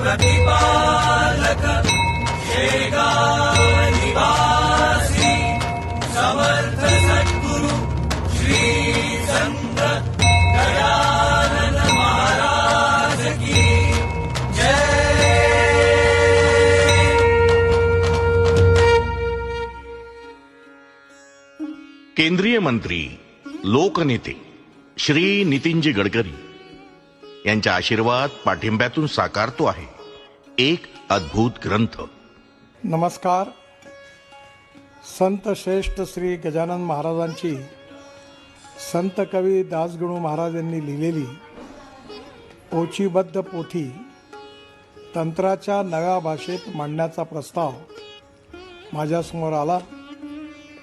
प्रतिपालक शेगानिवासी समर्थ सद्गुरु श्री संत महाराज की जय। केंद्रीय मंत्री लोकनेते श्री नितीनजी गडकरी यांच्या आशीर्वाद पाठिंब्यातून साकारतो आहे. एक अद्भुत ग्रंथ. नमस्कार. संत श्रेष्ठ श्री गजानन महाराजांची संत कवी दासगणू महाराज यांनी लिहिलेली पोचीबद्ध पोथी तंत्राच्या नव्या भाषेत मांडण्याचा प्रस्ताव माझ्यासमोर आला.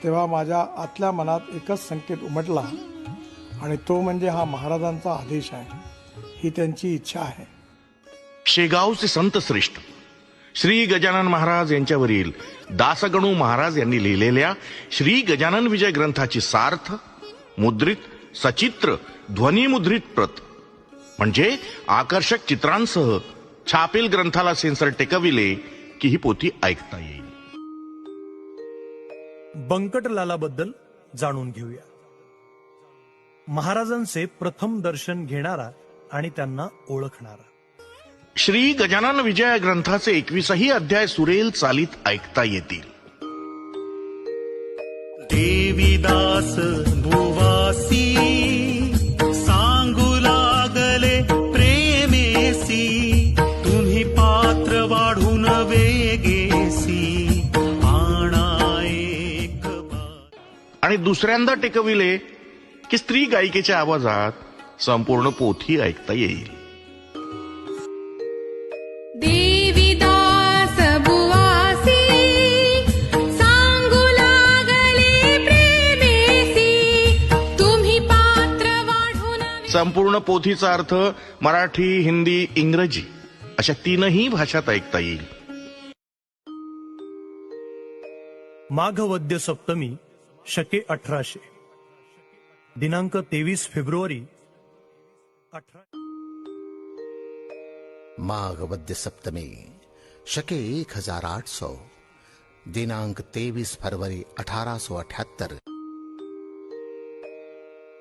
तेव्हा माझ्या आतल्या मनात एकच संकेत उमटला आणि तो म्हणजे हा महाराजांचा आदेश आहे. ही त्यांची इच्छा आहे. शेगावचे संत श्रेष्ठ. श्री गजानन महाराज यांच्यावरील दासगणू महाराज यांनी लिहिलेल्या श्री गजानन विजय ग्रंथाची सार्थ मुद्रित सचित्र ध्वनिमुद्रित प्रत. म्हणजे आकर्षक चित्रांसह छापील ग्रंथाला सेन्सर टेकविले की ही पोथी ऐकता येईल. बंकटलालाबद्दल जाणून घेऊया. महाराजांचे प्रथम दर्शन घेणारा आणि त्यांना ओळखणारा. श्री गजानन विजय ग्रंथाचे एकवीसही अध्याय सुरेल चालीत ऐकता येतील. देवीदास भुवासी सांगू लागले प्रेमेसी तुम्ही पात्र वाढून वेगेसी आणा एक बा- आणि दुसऱ्यांदा टेकविले की स्त्री गायिकेच्या आवाजात संपूर्ण पोथी ऐकता येईल. देविदास बुवासी सांगू लागले प्रेमेसी तुम्ही पात्र वाढून संपूर्ण पोथीचा अर्थ मराठी हिंदी इंग्रजी अशा तीनही भाषात ऐकता येईल. माघवद्य सप्तमी शके अठराशे. दिनांक तेवीस फेब्रुवारी माघ वद्य सप्तमी शके एक हजार आठ सौ दिनांक तेईस फरवरी अठारह सौ अठहत्तर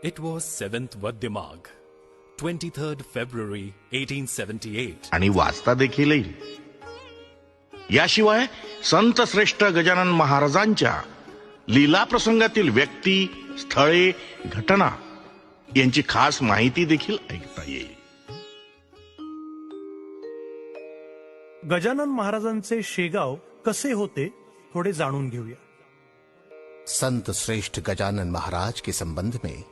It was 7th Vadyamag, 23rd February 1878. आणि वाचता देखील येईल याशिवाय संत श्रेष्ठ गजानन महाराजांच्या लीला प्रसंगातील व्यक्ती स्थळे घटना यांची खास माहिती देखील ऐकता येईल. गजानन महाराजांचे शेगाव कसे होते थोडे जाणून घेऊया. संत श्रेष्ठ गजानन महाराज के संबंध में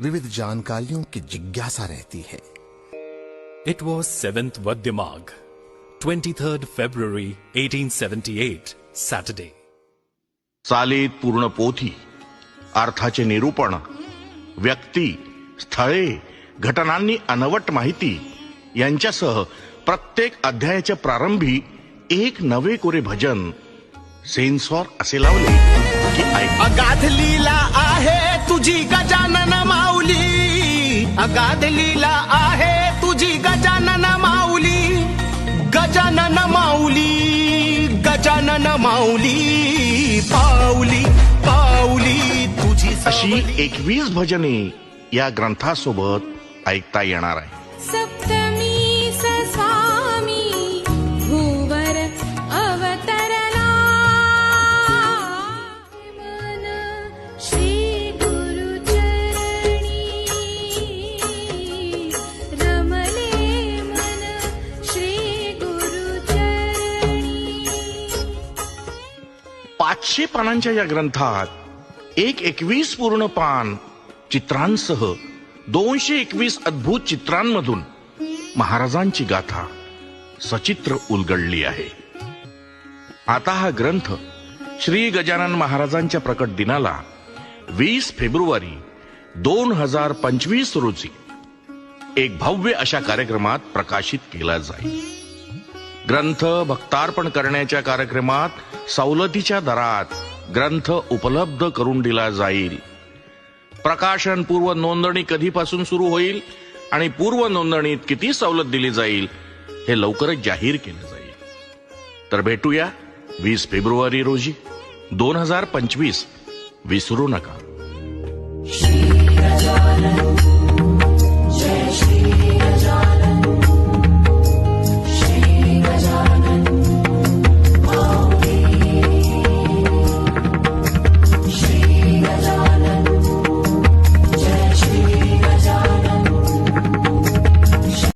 विविध जानकारियों की जिज्ञासा रहती है। It was 7th Vadyamag, 23rd February 1878, Saturday. चालीत पूर्ण पोथी अर्थाचे निरूपण व्यक्ती स्थळे घटनांनी अनवट माहिती यांच्यासह प्रत्येक अध्यायाच्या प्रारंभी एक नवे कोरे भजन सेन्सॉर असे लावले की अगाध लीला आहे तुझी गजानन माऊली. अगाध लीला आहे तुझी गजानन माऊली. गजानन माऊली गजानन माऊली पाऊली. अशी. एकवीस भजने या ग्रंथासोबत ऐकता येणार आहे. सप्तमी स्वामी भूवर अवतरला मन श्री गुरु चरणी रमले मन श्री गुरु चरणी पाचशे पानांच्या या ग्रंथात एक एकवीस पूर्ण पान चित्रांसह दोनशे एकवीस अद्भुत चित्रांमधून महाराजांची गाथा सचित्र उलगडली आहे. आता हा ग्रंथ श्री गजानन महाराजांच्या प्रकट दिनाला वीस फेब्रुवारी दोन हजार पंचवीस रोजी एक भव्य अशा कार्यक्रमात प्रकाशित केला जाईल. ग्रंथ भक्तार्पण करण्याच्या कार्यक्रमात सवलतीच्या दरात ग्रंथ उपलब्ध करून दिला जाईल. प्रकाशन पूर्व नोंदणी कधीपासून सुरू होईल आणि पूर्व नोंदणीत किती सवलत दिली जाईल हे लवकरच जाहीर केलं जाईल. तर भेटूया वीस फेब्रुवारी रोजी दोन हजार पंचवीस. विसरू नका.